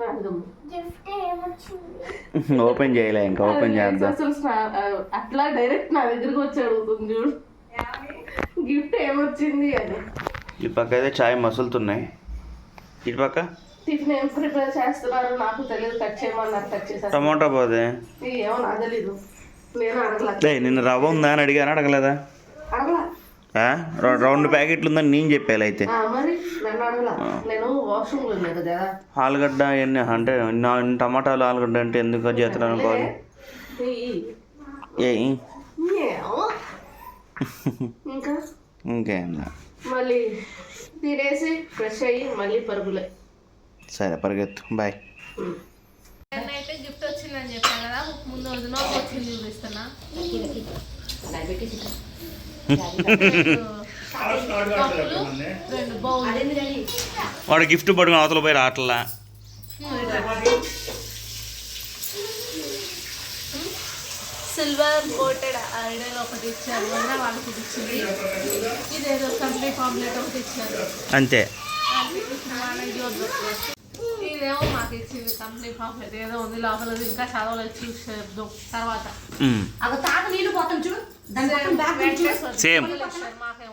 random. Gift ఏమొచ్చింది? Open చేయలే ఇంకా ఓపెన్ చేద్దాం. అసలు అట్లా డైరెక్ట్ నా దగ్గరికి వచ్చి అడుగుతుంది చూడు. గిఫ్ట్ ఏమొచ్చింది అని. ఈ పక్క అయితే చాయ్ మసులుతున్నాయి. ఇటు పక్క? టిఫిన్ ఏం ప్రిపేర్ చేస్తున్నారు నాకు తెలియదు కట్ చేయమన్నారు కట్ చేశారు. టమాటా పోదే ఏమో నాకు తెలీదు. నేను అడగల. నిన్న రవ్వ ఉందా అని అడిగాను అడగలేదా? అడగల. రౌండ్ ప్యాకెట్లు ఉందని నేను చెప్పాలి అయితే. ఆలుగడ్డ ఎన్ని అంటే నా టమాటాలు ఆలుగడ్డ అంటే ఎందుకు చేస్తాను అనుకోవాలి. ఇంకా? ఇంకేం మళ్ళీ తినేసి ఫ్రెష్ అయ్యి మళ్ళీ పరుగులే. సరే పరిగెత్తు. బాయ్ అయితే గిఫ్ట్ వచ్చిందని చెప్పాను కదా ముందు వదిన వచ్చింది చూపిస్తున్నా. వాడు గిఫ్ట్ పట్టుకుని అవతల పోయి రావట్లా. సిల్వర్ కోటెడ్ ఐడల్ ఒకటి ఇచ్చారు. వాళ్ళకి ఇది ఇచ్చింది. ఇదేదో కంప్లీట్ ఆమ్లెట్ ఒకటి ఇచ్చారు. అంతే. ఇదేమో మాకు ఇచ్చింది కంప్లీట్ ఆమ్లెట్ ఏదో ఉంది లోపల. ఇంకా చదవలేదు. చూసి చెప్దాం తర్వాత. అగో తాత నీళ్ళు పోతాం చూడు. సేమ్ మాకేమో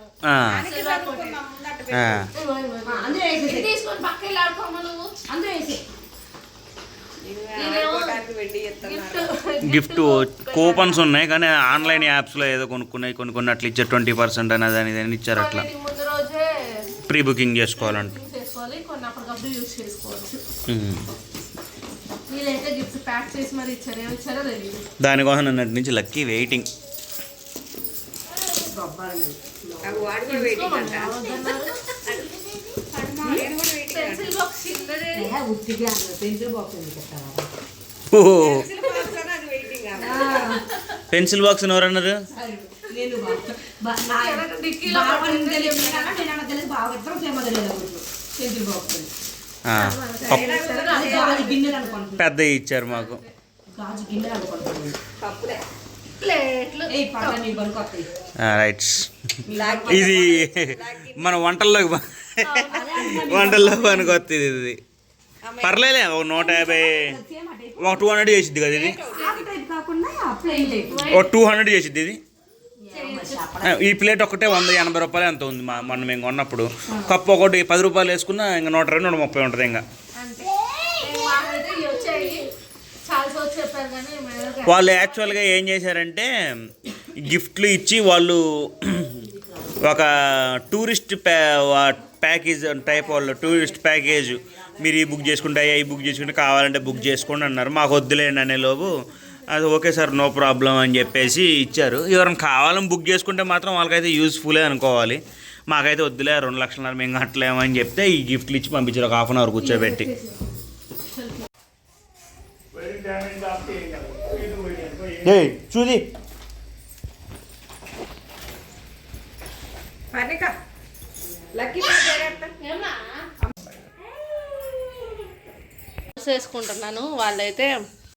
గిఫ్ట్ గిఫ్ట్ కూపన్స్ ఉన్నాయి కానీ ఆన్లైన్ యాప్స్లో ఏదో కొనుక్కున్నాయి కొన్ని కొన్ని అట్లా ఇచ్చారు ట్వంటీ పర్సెంట్ అనేది అని ఇదని ఇచ్చారు అట్లా. ప్రీ బుకింగ్ చేసుకోవాలంట బుకింగ్ చేసుకోవాలి కొన్ని అప్పటికప్పుడు యూజ్ నిన్నటి నుంచి లక్కీ వెయిటింగ్ అందులో పెన్సిల్ బాక్స్? పెన్సిల్ బాక్స్ ఎవరన్నారు? నేను నీకు. పెన్సిల్ బాక్స్ అది పెద్ద ఇచ్చారు మాకు. గాజు గిన్నెలు అనుకుంటున్నాను. ప్లేట్లు. రైట్స్ ఇది మన వంటల్లోకి వంటల్లో పనికొస్తుంది ఇది పర్లేలే ఒక నూట యాభై ఒక టూ హండ్రెడ్ చేసిద్ది కదా ఇది. ఒక టూ హండ్రెడ్ చేసిద్ది ఇది. ఈ ప్లేట్ ఒకటే వంద ఎనభై రూపాయలు ఎంత ఉంది మా మొన్న మేము కొన్నప్పుడు. కప్పు ఒకటి పది రూపాయలు వేసుకున్నా ఇంకా నూట రెండు నూట ముప్పై ఉంటుంది ఇంకా అంతే మాకైతే ఇవి వచ్చాయి చాలా రోజు చెప్పారు కానీ మేము వాళ్ళు యాక్చువల్గా ఏం చేశారంటే గిఫ్ట్లు ఇచ్చి వాళ్ళు ఒక టూరిస్ట్ ప్యా వా- ప్యాకేజ్ టైప్ వాళ్ళు టూరిస్ట్ ప్యాకేజ్ మీరు ఈ బుక్ చేసుకుంటే ఈ బుక్ చేసుకుంటే కావాలంటే బుక్ చేసుకోండి అన్నారు. మాకు వద్దులేండి అనే లోపు అది ఓకే సార్ నో ప్రాబ్లం అని చెప్పేసి ఇచ్చారు. ఎవరైనా కావాలని బుక్ చేసుకుంటే మాత్రం వాళ్ళకైతే యూస్ఫులే అనుకోవాలి. మాకైతే వద్దులే రెండు లక్షలన్నర మేము కట్టలేమని చెప్తే ఈ గిఫ్ట్లు ఇచ్చి పంపించారు ఒక హాఫ్ అన్ అవర్ కూర్చోబెట్టి. ఏయ్ చూది చేసుకుంటున్నాను వాళ్ళైతే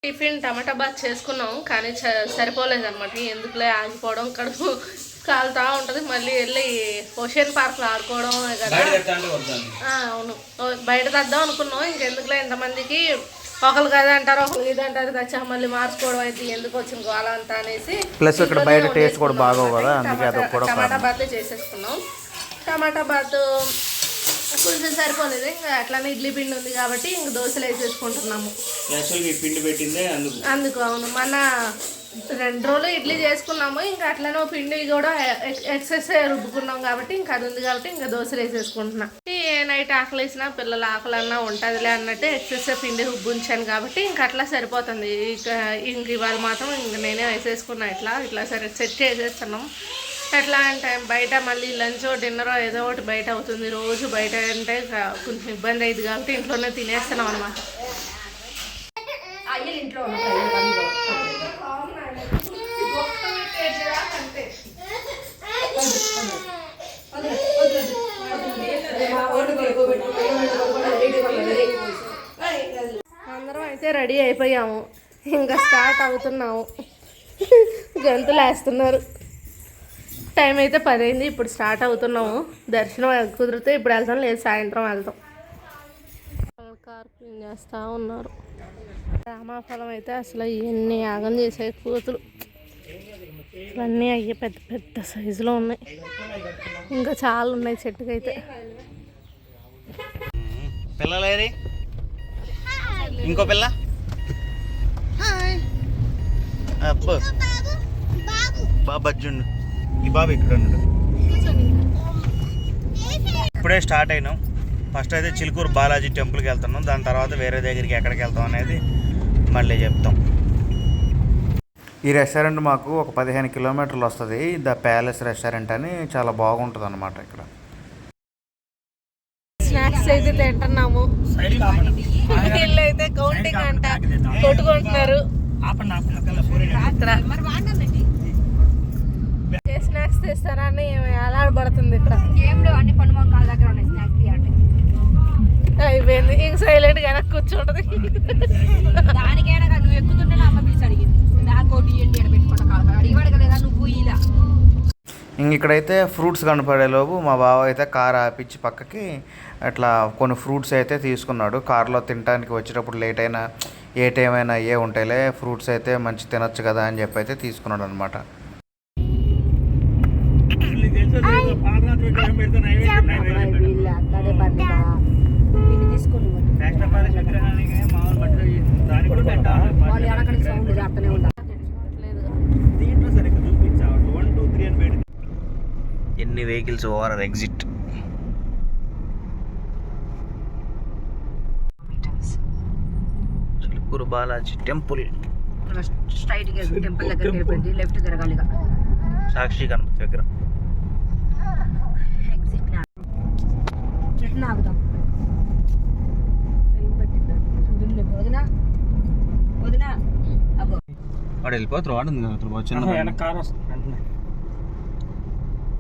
టిఫిన్ టమాటా బాత్ చేసుకున్నాం కానీ చ- సరిపోలేదు అనమాట ఎందుకులే ఆగిపోవడం కడుపు కాలుతా ఉంటుంది. మళ్ళీ వెళ్ళి ఓషన్ పార్క్లో ఆడుకోవడం కదా. ఆ, అవును. బయట తెద్దాం అనుకున్నాం ఇంకెందుకులే ఇంతమందికి ఒకరు కదా అంటారు ఒకరు ఇది అంటారు తెచ్చా మళ్ళీ మార్చుకోవడం అయితే ఎందుకు వచ్చింది గోళ అంతా అనేసి. Plus ఇక్కడ బయట వండేసుకున్నాం కూడా బాగోవు కదా, అందుకే అదొక కూడా టమాటా. బాత్ చేసేసుకున్నాం. టమాటా బాత్ కొంచెం సరిపోలేదు ఇంకా అట్లానే ఇడ్లీ పిండి ఉంది కాబట్టి ఇంక దోశలు వేసేసుకుంటున్నాము. యాక్చువల్గా పిండి పెట్టిందే అందుకు. అందుకు అవును మన రెండు రోజులు ఇడ్లీ చేసుకున్నాము. ఇంకా అట్లనే ఓ పిండి కూడా ఎక్- ఎక్సెస్ రుబ్బుకున్నాం కాబట్టి ఇంకా అది ఉంది కాబట్టి ఇంకా దోశలు వేసేసుకుంటున్నా. ఏ నైట్ ఆకలి వేసినా పిల్లల ఆకలన్నా ఉంటుందిలే అన్నట్టు ఎక్సెస్ పిండి రుబ్బు ఉంచాను కాబట్టి ఇంకా అట్లా సరిపోతుంది. ఇక ఇంక ఇవాళ మాత్రం ఇంక నేనే వేసేసుకున్నా ఇట్లా ఇట్లా సరే సెట్ చేసేస్తున్నాం. ఎట్లా అంటే బయట మళ్ళీ లంచ్ డిన్నర్ ఏదో ఒకటి బయట అవుతుంది. రోజు బయట అంటే కొంచెం ఇబ్బంది అయింది కాబట్టి ఇంట్లోనే తినేస్తున్నాం అనమాట అయ్యలు ఇంట్లో ఉన్నప్పుడు అయ్యలు పనిలో. వదిలే, వదిలే, వదిలే. మా ఓటు కొనుక్కోబెట్టు, ఓటు కొనుక్కోబెట్టు, రెడీ కొనుక్కోబెట్టు, రెడీ కొనుక్కోబెట్టు. అందరం అయితే రెడీ అయిపోయాము. ఇంకా స్టార్ట్ అవుతున్నాము. గంతులు వేస్తున్నారు. టైం అయితే పదైంది ఇప్పుడు స్టార్ట్ అవుతున్నాము. దర్శనం కుదిరితే ఇప్పుడు వెళ్తాం లేదు సాయంత్రం వెళ్తాం. కార్ క్లీన్ చేస్తూ ఉన్నారు. రామాఫలం అయితే అసలు ఎన్ని యాగం చేసే కూతురు. ఇవన్నీ అన్నీ అయ్యే పెద్ద పెద్ద సైజులో ఉన్నాయి. ఇంకా చాలా ఉన్నాయి చెట్టుకైతే పిల్లలేరి? ఇంకో పిల్ల? అబ్బో. బాబు అర్జున్ ఈ బాబు ఇక్కడ ఉన్నాడు ఇప్పుడే స్టార్ట్ అయినాం. ఫస్ట్ అయితే చిలుకూరు బాలాజీ టెంపుల్కి వెళ్తున్నాం. దాని తర్వాత వేరే దగ్గరికి ఎక్కడికి వెళ్తాం అనేది మళ్ళీ చెప్తాం. ఈ రెస్టారెంట్ మాకు ఒక పదిహేను కిలోమీటర్లు వస్తుంది. ద ప్యాలెస్ రెస్టారెంట్ అని చాలా బాగుంటుంది అనమాట ఇక్కడ. స్నాక్స్ అయితే తింటున్నాము. వీళ్ళు అయితే కౌంటింగ్ అంట. కొట్టుకుంటున్నారు. స్నాక్స్ తెస్తారా అని అలాడబడుతుంది ఇక్కడ. ఏం లేవు అన్ని పండు మొక్కల దగ్గర ఉన్నాయి స్నాక్స్ అయిపోయింది ఇంక సైలెంట్గా వెనక్కి కూర్చుంటది దానికైనా కాదు నువ్వు ఎక్కుతుంటే నా అమ్మ పిలిచి అడిగింది దాకోటి ఎండి ఎడ పెట్టుకుంటా కాదు అడిగి అడగలేదా నువ్వు ఇలా ఇంక ఇక్కడైతే ఫ్రూట్స్ కనపడే లోపు మా బావ అయితే కార్ ఆపించి పక్కకి అట్లా కొన్ని ఫ్రూట్స్ అయితే తీసుకున్నాడు. కార్లో తినడానికి వచ్చేటప్పుడు లేట్ అయినా ఏ టైం అయినా ఏ ఉంటాయిలే ఫ్రూట్స్ అయితే మంచి తినొచ్చు కదా అని చెప్పి అయితే తీసుకున్నాడు అనమాట తీసుకొని వాళ్ళు ఎడకడికి సౌండ్ చేస్తూనే ఉండాలి ఎన్ని vehicles over exit? Chilukuru Balaji temple. Straight temple దగ్గరికి వెళ్ళిపోయింది లెఫ్ట్ తిరగాలి. సాక్షి గణపతి దగ్గర. ఆగుదాం అగో. వాడు వెళ్ళిపోతారు వాడు ఉంది కదా చిన్న కార్ వస్తుంది.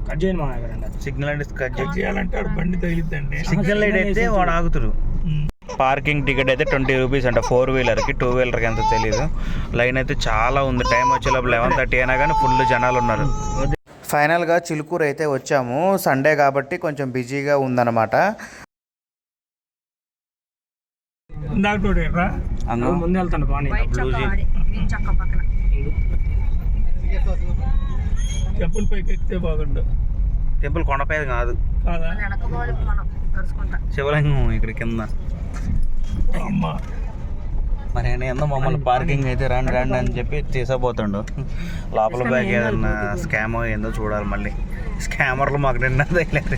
కట్ చేయను మా దగ్గర సిగ్నల్ అంటే కట్ చేయాలంటే బండి తగిలిద్దండి. సిగ్నల్ లైట్ అయితే వాడు ఆగుతారు పార్కింగ్ టికెట్ అయితే ట్వంటీ రూపీస్ అంట ఫోర్ వీలర్కి టూ వీలర్కి ఎంత తెలీదు. లైన్ అయితే చాలా ఉంది. టైం వచ్చేలోపు లెవెన్ థర్టీ అయినా కానీ ఫుల్ జనాలు ఉన్నారు. ఫైనల్గా చిలుకూరు అయితే వచ్చాము. సండే కాబట్టి కొంచెం బిజీగా ఉందన్నమాట. ముందు వెళ్తాను బాగా చెప్పులు పైకి ఎక్కితే బాగుండు. టెంపుల్ కొండపై కాదు. శివలింగం ఇక్కడ కింద. అమ్మ. మరి ఆయన ఏందో మమ్మల్ని పార్కింగ్ అయితే రండి రండి అని చెప్పి తీసపోతుండు లోపల బ్యాగ్ ఏదన్నా స్కామ్ ఏందో చూడాలి మళ్ళీ. స్కామర్లు మాకు నిన్న తగిలేదు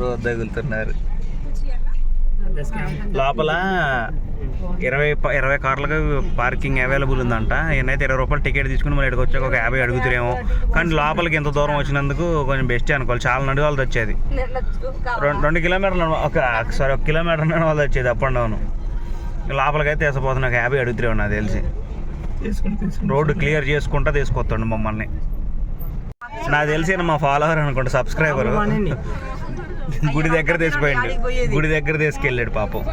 రోజు తగులుతున్నారు. లోపల ఇరవై ఇరవై కార్లకు పార్కింగ్ అవైలబుల్ ఉందంట. ఈయనైతే ఇరవై రూపాయలు టికెట్ తీసుకుని మళ్ళీ ఇక్కడికి వచ్చాక ఒక యాభై అడుగుతారేమో. కానీ లోపలికి ఇంత దూరం వచ్చినందుకు కొంచెం బెస్ట్ అనుకోవాలి. చాలా నడవాల్సి వచ్చేది. రెండు రెండు కిలోమీటర్లు ఒక సారీ ఒక కిలోమీటర్ నడవాల్సి వచ్చేది అప్ అండ్ డౌన్. లోపలికి అయితే వేసపోతున్నా ఒక యాభై అడుగుతారేమో నాకు తెలిసి. రోడ్డు క్లియర్ చేసుకుంటా తీసుకొస్తాడు మమ్మల్ని. నాకు తెలిసి ఈయన మా ఫాలోవర్ అనుకుంటా సబ్స్క్రైబర్. గుడి దగ్గర తీసిపోయిండు గుడి దగ్గర తీసుకెళ్ళాడు పాపం.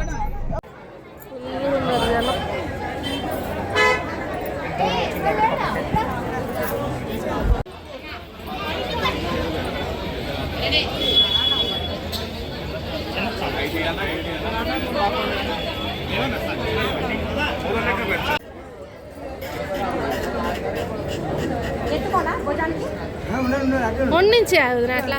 వదిన అట్లా.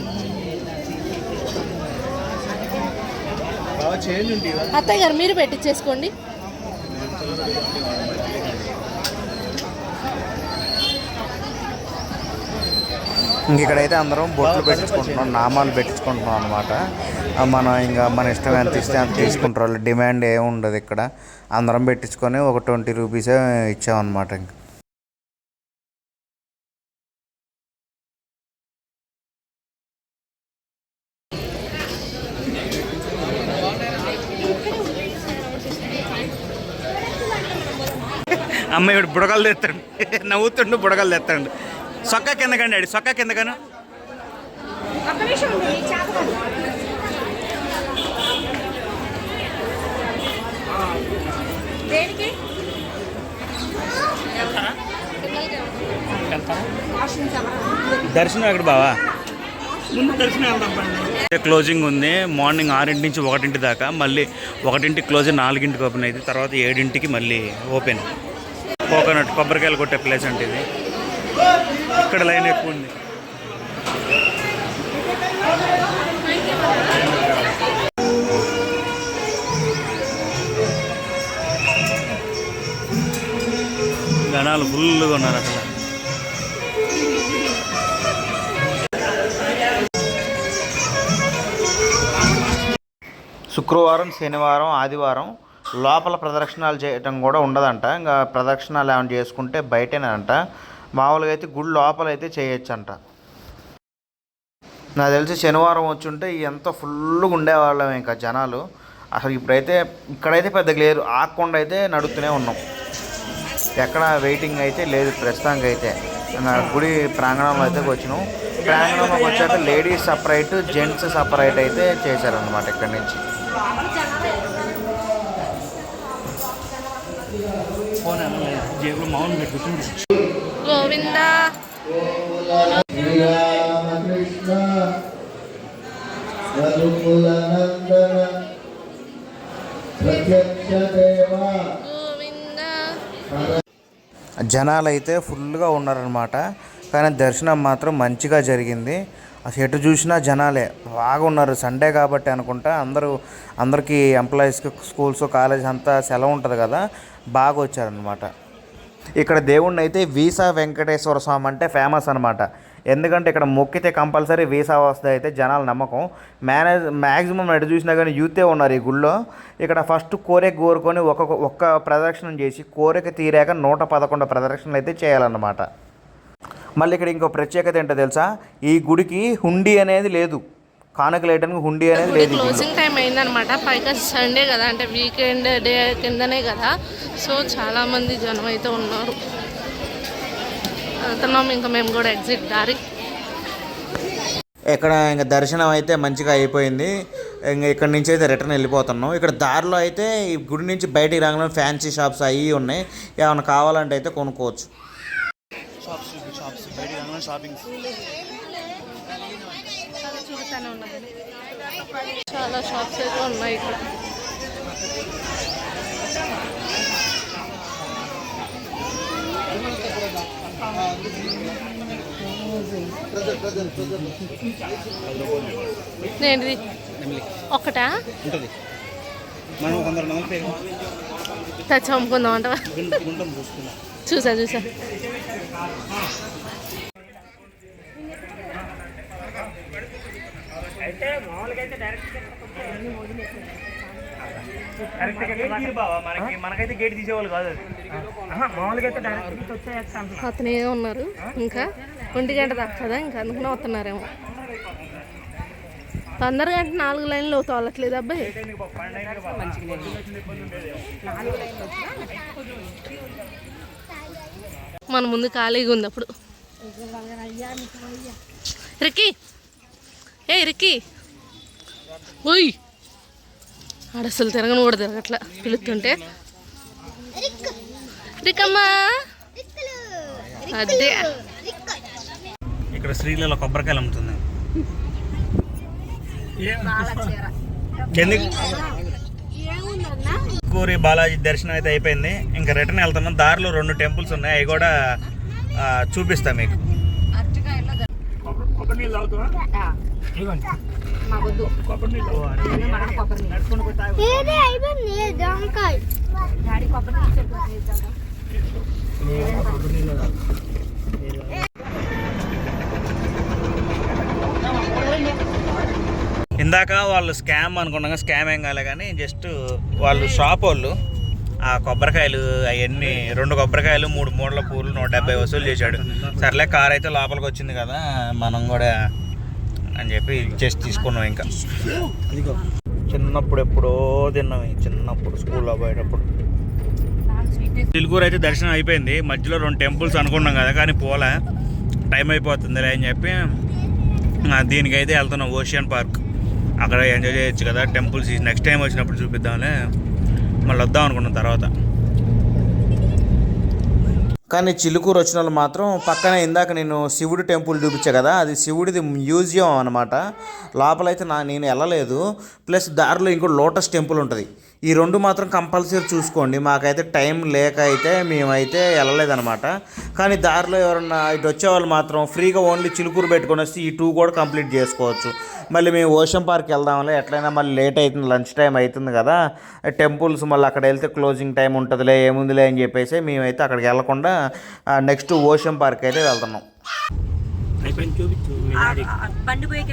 అత్తయ్య గారు మీరు పెట్టించేసుకోండి ఇంక ఇక్కడైతే అందరం బొట్లు పెట్టించుకుంటున్నాం నామాలు పెట్టించుకుంటున్నాం అనమాట మనం ఇంకా మన ఇష్టం ఎంత ఇస్తే అంత తీసుకుంటారు. వాళ్ళు డిమాండ్ ఏమి ఉండదు ఇక్కడ. అందరం పెట్టించుకొని ఒక ట్వంటీ రూపీసే ఇచ్చామన్నమాట ఇంక. అమ్మాయి బుడగలు తెస్తాడు. నవ్వుతుండు బుడగలు తెస్తాడు. సొక్క కిందకండి అడి సొక్క కిందకను దర్శనం ఎక్కడ బావా? క్లోజింగ్ ఉంది. మార్నింగ్ ఆరింటి నుంచి ఒకటింటి దాకా. మళ్ళీ ఒకటింటికి క్లోజ్ నాలుగింటికి ఓపెన్ అయితే తర్వాత ఏడింటికి మళ్ళీ ఓపెన్ కోకోనట్ కొబ్బరికాయలు కొట్టే ప్లేస్ అంటే ఇది. ఇక్కడ లైన్ ఎక్కువ ఉంది. జనాలు ఫుల్గా ఉన్నారు అసలు శుక్రవారం శనివారం ఆదివారం లోపల ప్రదక్షిణాలు చేయటం కూడా ఉండదంట. ఇంకా ప్రదక్షిణాలు ఏమైనా చేసుకుంటే బయటేనంట. మామూలుగా అయితే గుడి లోపల అయితే చేయొచ్చంట. నాకు తెలిసి శనివారం వచ్చుంటే ఎంత ఫుల్గా ఉండేవాళ్ళం ఇంకా జనాలు. అసలు ఇప్పుడైతే ఇక్కడైతే పెద్దగా లేరు. ఆకుండా అయితే నడుస్తూనే ఉన్నాం. ఎక్కడ వెయిటింగ్ అయితే లేదు ప్రస్తుతానికి అయితే గుడి ప్రాంగణంలో అయితే వచ్చినాం. ప్రాంగణంలోకి వచ్చాక లేడీస్ సపరేట్ జెంట్స్ సపరేట్ అయితే చేశారనమాట ఇక్కడి నుంచి. జేబులో పెట్టుకుంటుంది గోవిందా. జనాలు అయితే ఫుల్గా ఉన్నారనమాట కానీ దర్శనం మాత్రం మంచిగా జరిగింది. అసలు ఎటు చూసినా జనాలే బాగా ఉన్నారు. సండే కాబట్టి అనుకుంటా అందరూ అందరికీ ఎంప్లాయీస్కి స్కూల్స్ కాలేజ్ అంతా సెలవు ఉంటుంది కదా బాగా వచ్చారనమాట ఇక్కడ దేవుణ్ణి అయితే వీసా వెంకటేశ్వర స్వామి అంటే ఫేమస్ అనమాట ఎందుకంటే ఇక్కడ మొక్కితే కంపల్సరీ వీసా వస్తుంది అయితే జనాల నమ్మకం. మేనేజ్ మ్యాక్సిమం ఎటు చూసినా కానీ యూతే ఉన్నారు ఈ గుళ్ళో. ఇక్కడ ఫస్ట్ కోరిక కోరుకొని ఒక్కొక్క ఒక్క ప్రదక్షిణం చేసి కోరిక తీరాక నూట పదకొండు ప్రదక్షిణలు అయితే చేయాలన్నమాట. మళ్ళీ ఇక్కడ ఇంకో ప్రత్యేకత ఏంటో తెలుసా? ఈ గుడికి హుండీ అనేది లేదు. కానుకలు వేయడానికి హుండీ అనేది లేదు. క్లోజింగ్ టైం అయిందనమాట పైగా సండే కదా అంటే వీకెండ్ డే కిందనే కదా. సో చాలా మంది జనం అయితే ఉన్నారు. వెళ్తున్నాం ఇంకా మేము కూడా ఎగ్జిట్ దారి. ఇక్కడ ఇంకా దర్శనం అయితే మంచిగా అయిపోయింది. ఇంకా ఇక్కడ నుంచి అయితే రిటర్న్ వెళ్ళిపోతున్నాం. ఇక్కడ దారిలో అయితే ఈ గుడి నుంచి బయటికి రాగానే ఫ్యాన్సీ షాప్స్ అవి ఉన్నాయి. ఏమైనా కావాలంటే అయితే కొనుక్కోవచ్చు. షాప్స్ షాప్స్ బయటికి రాగానే షాపింగ్ చాలా షాప్స్ అయితే ఉన్నాయి ఇక్కడ. ఏంటిది? ఒకటా ఉంటుంది. మనం నమ్మకం తెచ్చి అమ్ముకుందాం అంటవా? చూసా చూసా. అయితే మామూలుగా అయితే డైరెక్ట్ మనకి మనకైతే గేట్ తీసేవాళ్ళు కాదు అది. మామూలుగా అయితే డైరెక్ట్ నుంచి వచ్చేయచ్చు అంటున్నా అతనే ఉన్నారు. ఇంకా ఒంటి గంట దాకా కదా ఇంకా అందుకనే వస్తున్నారేమో. తొందరగా అంటే నాలుగు లైన్లు తోలట్లేదు అబ్బాయి మన ముందు ఖాళీగా ఉంది అప్పుడు. రిక్కీ! ఏ రిక్కీ ఓయ్. ఆడ అసలు తిరగను కూడా తిరగట్లా పిలుస్తుంటే రికమ్మా అదే. ఇక్కడ శ్రీలలో కొబ్బరికాయలు అమ్ముతుంది. ఎందుకు? కూరి బాలాజీ దర్శనం అయితే అయిపోయింది. ఇంకా రిటర్న్ వెళ్తున్నాం. దారిలో రెండు టెంపుల్స్ ఉన్నాయి. అవి కూడా చూపిస్తా మీకు. కొబ్బరి నీళ్ళు డాడీ కొబ్బరి ఇందాక వాళ్ళు స్కామ్ అనుకున్నాం స్కామ్ ఏం కాలే కానీ జస్ట్ వాళ్ళు షాప్ వాళ్ళు ఆ కొబ్బరికాయలు అవన్నీ రెండు కొబ్బరికాయలు మూడు మూడల పూలు నూట డెబ్బై వసూలు చేశాడు. సర్లే కార్ అయితే లోపలికి వచ్చింది కదా మనం కూడా అని చెప్పి చేసి తీసుకున్నాం ఇంకా. చిన్నప్పుడు ఎప్పుడో తిన్నాం చిన్నప్పుడు స్కూల్లో పోయేటప్పుడు. నాకు చిలుకూరు అయితే దర్శనం అయిపోయింది. మధ్యలో రెండు టెంపుల్స్ అనుకున్నాం కదా కానీ పోలే. టైం అయిపోతుంది అని చెప్పి దీనికైతే వెళ్తున్నాం ఓషియన్ పార్క్. అక్కడ ఎంజాయ్ చేయొచ్చు కదా టెంపుల్స్. నెక్స్ట్ టైం వచ్చినప్పుడు చూపిద్దాంలే. మళ్ళీ వద్దాం అనుకున్నాం తర్వాత. కానీ చిలుకూరు వచ్చిన వాళ్ళు మాత్రం పక్కనే ఇందాక నేను శివుడి టెంపుల్ చూపించా కదా అది శివుడిది మ్యూజియం అనమాట లోపలైతే నా నేను వెళ్ళలేదు ప్లస్ దారిలో ఇంకో లోటస్ టెంపుల్ ఉంటుంది. ఈ రెండు మాత్రం కంపల్సరీ చూసుకోండి. మాకైతే టైం లేక అయితే మేమైతే వెళ్ళలేదనమాట కానీ దారిలో ఎవరన్నా ఇటు వచ్చేవాళ్ళు మాత్రం ఫ్రీగా ఓన్లీ చిలుకూరు పెట్టుకొని వస్తే ఈ టూ కూడా కంప్లీట్ చేసుకోవచ్చు. మళ్ళీ మేము ఓషన్ పార్క్ వెళ్దాంలే. ఎట్లయినా మళ్ళీ లేట్ అవుతుంది లంచ్ టైం అవుతుంది కదా. టెంపుల్స్ మళ్ళీ అక్కడ వెళ్తే క్లోజింగ్ టైం ఉంటుందిలే ఏముందిలే అని చెప్పేసి మేమైతే అక్కడికి వెళ్ళకుండా నెక్స్ట్ ఓషన్ పార్క్ అయితే వెళ్తున్నాం. బండి పోయి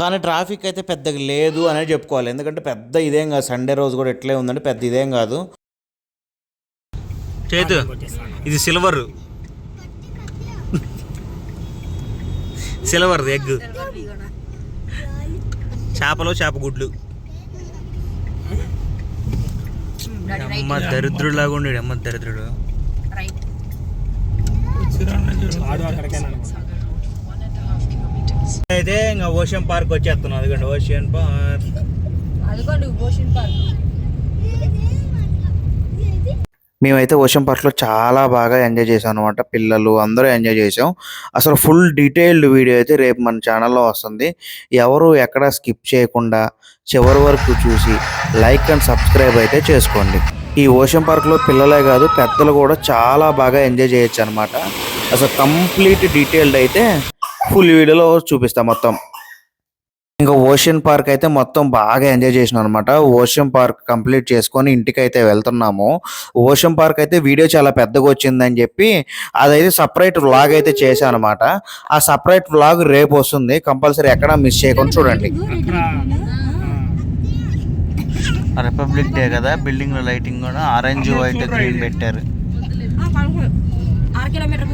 కానీ ట్రాఫిక్ అయితే పెద్దగా లేదు అనే చెప్పుకోవాలి. ఎందుకంటే పెద్ద ఇదేం కాదు. సండే రోజు కూడా ఎట్లే ఉందండి. పెద్ద ఇదేం కాదు. చేతు ఇది సిల్వర్. Silver egg. చేపలు చేప గుడ్లు. అమ్మ దరిద్రులాగా ఉండేడు అమ్మ దరిద్రుడు రైట్ ఆడు అక్కడికే నన్ను One and a half అయితే ఇంకా ఓషన్ పార్క్ వచ్చేస్తున్నాం. అదిగోండి ఓషన్ పార్క్ అదిగోండి ఓషన్ పార్క్ మేమైతే ఓషన్ పార్క్లో చాలా బాగా ఎంజాయ్ చేసాం అనమాట పిల్లలు అందరూ ఎంజాయ్ చేసాం అసలు ఫుల్ డీటెయిల్డ్ వీడియో అయితే రేపు మన ఛానల్లో వస్తుంది. ఎవరు ఎక్కడ స్కిప్ చేయకుండా చివరి వరకు చూసి లైక్ అండ్ సబ్స్క్రైబ్ అయితే చేసుకోండి. ఈ ఓషన్ పార్క్లో పిల్లలే కాదు పెద్దలు కూడా చాలా బాగా ఎంజాయ్ చేయొచ్చు అనమాట అసలు కంప్లీట్ డీటెయిల్డ్ అయితే ఫుల్ వీడియోలో చూపిస్తాం మొత్తం. ఇంకా ఓషన్ పార్క్ అయితే మొత్తం బాగా ఎంజాయ్ చేసినాం అనమాట ఓషన్ పార్క్ కంప్లీట్ చేసుకొని ఇంటికి అయితే వెళ్తున్నాము. ఓషన్ పార్క్ అయితే వీడియో చాలా పెద్దగా వచ్చిందని చెప్పి అదైతే సపరేట్ వ్లాగ్ అయితే చేశాను అనమాట ఆ సపరేట్ వ్లాగ్ రేపు వస్తుంది. కంపల్సరీ ఎక్కడ మిస్ చేయకుండా చూడండి. రిపబ్లిక్ డే కదా బిల్డింగ్లో లైటింగ్ కూడా ఆరెంజ్ వైట్ గ్రీన్ పెట్టారు. కిలోమీటర్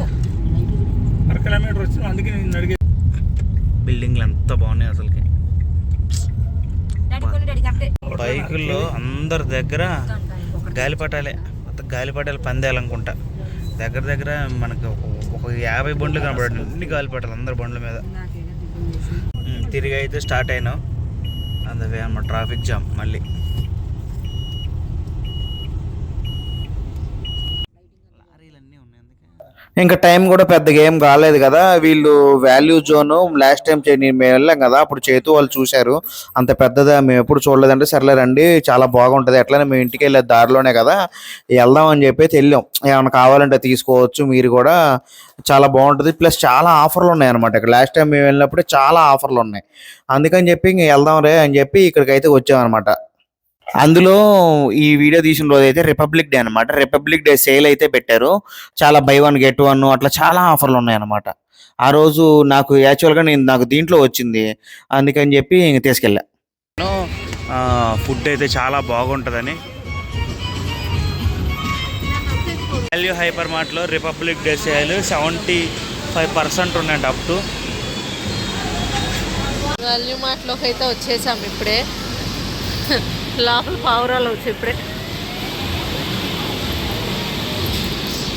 కిలోమీటర్ వచ్చిన అందుకే నేను అడిగే బిల్డింగ్లు ఎంత బాగున్నాయి అసలుకి. బైకుల్లో అందరి దగ్గర గాలిపటాలే. మొత్తం గాలిపటాలు పందేలు అనుకుంటా దగ్గర దగ్గర మనకు ఒక- యాభై బండ్లు కనబడండి అన్ని గాలిపటాలు అందరి బండ్ల మీద. తిరిగి అయితే స్టార్ట్ అయినాం అందువే అమ్మ ట్రాఫిక్ జామ్ మళ్ళీ. ఇంకా టైం కూడా పెద్దగా ఏం కాలేదు కదా. వీళ్ళు వాల్యూ జోన్ లాస్ట్ టైం మేము వెళ్ళాం కదా. అప్పుడు చేతు వాళ్ళు చూశారు. అంత పెద్దదా మేము ఎప్పుడు చూడలేదంటే సర్లే రండి చాలా బాగుంటుంది. ఎట్లనే మేము ఇంటికి వెళ్ళే దారిలోనే కదా. వెళ్దాం అని చెప్పి వెళ్ళాం. ఏమైనా కావాలంటే తీసుకోవచ్చు మీరు కూడా. చాలా బాగుంటుంది. ప్లస్ చాలా ఆఫర్లు ఉన్నాయి అనమాట ఇక్కడ లాస్ట్ టైం మేము వెళ్ళినప్పుడే చాలా ఆఫర్లు ఉన్నాయి. అందుకని చెప్పి ఇంక వెళ్దాం రే అని చెప్పి ఇక్కడికైతే వచ్చామన్నమాట. అందులో ఈ వీడియో తీసిన రోజు అయితే రిపబ్లిక్ డే అనమాట రిపబ్లిక్ డే సేల్ అయితే పెట్టారు. చాలా బై వన్ గెట్ వన్ అట్లా చాలా ఆఫర్లు ఉన్నాయి అనమాట ఆ రోజు నాకు యాక్చువల్గా నేను నాకు దీంట్లో వచ్చింది. అందుకని చెప్పి ఇంక తీసుకెళ్ళా. ఫుడ్ అయితే చాలా బాగుంటుందని. Value hyper మార్ట్లో republic day sale seventy five percent ఉన్నాయండి అప్ టు వాల్యూ మార్ట్లోకి అయితే వచ్చేసాం ఇప్పుడే. లోపల పావురాలు వచ్చి ఇప్పుడే.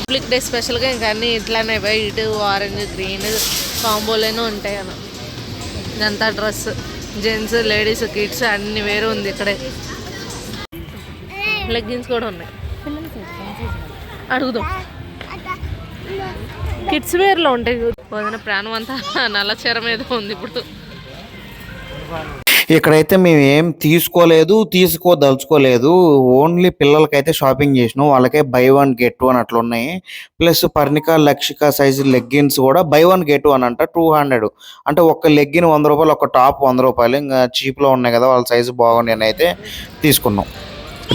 పబ్లిక్ డే స్పెషల్గా ఇంకా అన్నీ ఇట్లానే వైట్ ఆరెంజ్ గ్రీన్ కాంబోలోనే ఉంటాయి అన్న ఇదంతా డ్రెస్ జెంట్స్ లేడీస్ కిడ్స్ అన్ని వేరే ఉంది ఇక్కడే. లెగ్గిన్స్ కూడా ఉన్నాయి. అడుగుదాం. కిడ్స్ వేర్లో ఉంటాయి. వదిన ప్రాణం అంతా నల్ల చీర మీద ఉంది ఇప్పుడు. ఇక్కడైతే మేము ఏం తీసుకోలేదు తీసుకోదలుచుకోలేదు ఓన్లీ పిల్లలకైతే షాపింగ్ చేసినాం. వాళ్ళకే బై వన్ గెట్ వన్ అట్లా ఉన్నాయి plus Parnika Lakshika size leggings కూడా బై వన్ గెట్ వన్ అంట టూ హండ్రెడ్ అంటే ఒక లెగ్గిన్ వంద రూపాయలు ఒక టాప్ వంద రూపాయలు. ఇంకా చీప్లో ఉన్నాయి కదా వాళ్ళ సైజు బాగుంది అని అయితే తీసుకున్నాం.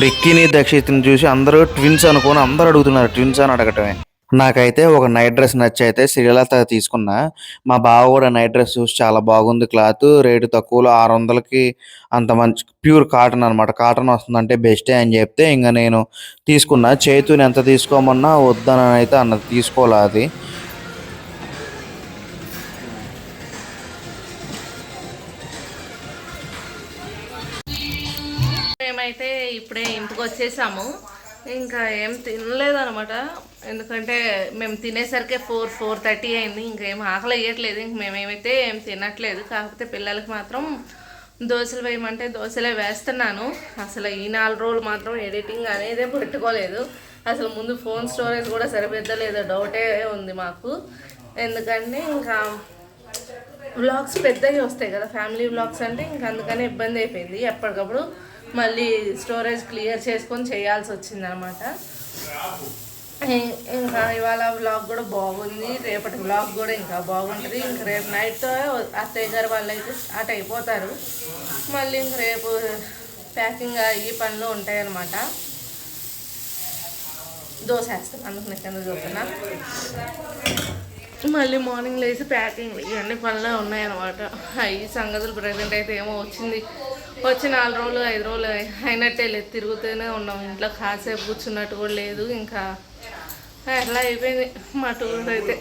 రిక్కిని దక్షిత్ని చూసి అందరూ ట్విన్స్ అనుకొని అందరూ అడుగుతున్నారు ట్విన్స్ అని అడగటమే. నాకైతే ఒక నైట్ డ్రెస్ నచ్చి అయితే శ్రీలత తీసుకున్నా. మా బావ కూడా నైట్ డ్రెస్ చూసి చాలా బాగుంది క్లాత్ రేటు తక్కువలో ఆరు వందలకి అంత మంచి ప్యూర్ కాటన్ అనమాట కాటన్ వస్తుందంటే బెస్టే అని చెప్తే ఇంకా నేను తీసుకున్నా. చేతుని ఎంత తీసుకోమన్నా వద్దని అయితే అన్నది తీసుకోలే అది. మేమైతే ఇప్పుడే ఇంటికి వచ్చేసాము ఇంకా ఏం తినలేదనమాట ఎందుకంటే మేము తినేసరికి ఫోర్ ఫోర్ థర్టీ అయింది. ఇంకా ఆకలి వేయట్లేదు ఇంక మేమేమైతే ఏం తినట్లేదు. కాకపోతే పిల్లలకి మాత్రం దోశలు వేయమంటే దోశలే వేస్తున్నాను. అసలు ఈ నాలుగు రోజులు మాత్రం ఎడిటింగ్ అనేదే పెట్టుకోలేదు. అసలు ముందు ఫోన్ స్టోరేజ్ కూడా సరిపెద్దలేదు డౌటే ఉంది మాకు. ఎందుకంటే ఇంకా వ్లాగ్స్ పెద్దవి వస్తాయి కదా. ఫ్యామిలీ వ్లాగ్స్ అంటే ఇంకా అందుకనే ఇబ్బంది అయిపోయింది. ఎప్పటికప్పుడు మళ్ళీ స్టోరేజ్ క్లియర్ చేసుకొని చేయాల్సి వచ్చింది అనమాట ఇంకా ఇవాళ వ్లాగ్ కూడా బాగుంది. రేపటి వ్లాగ్ కూడా ఇంకా బాగుంటుంది. ఇంక రేపు నైట్ అత్తయ్య గారు వాళ్ళు అయితే స్టార్ట్ అయిపోతారు. మళ్ళీ ఇంక రేపు ప్యాకింగ్ ఈ పనులు ఉంటాయన్నమాట. దోశ వేస్తాను అందుకు కింద చూస్తున్నా మళ్ళీ మార్నింగ్ లేచి ప్యాకింగ్ ఇవన్నీ పనులే ఉన్నాయన్నమాట. అవి సంగతులు ప్రజెంట్ అయితే ఏమో వచ్చింది. వచ్చి నాలుగు రోజులు ఐదు రోజులు అయినట్టే లేదు తిరుగుతూనే ఉన్నాం. ఇంట్లో కాసేపు కూర్చున్నట్టు కూడా లేదు. ఇంకా అట్లా అయిపోయింది? మా టూర్ అయితే.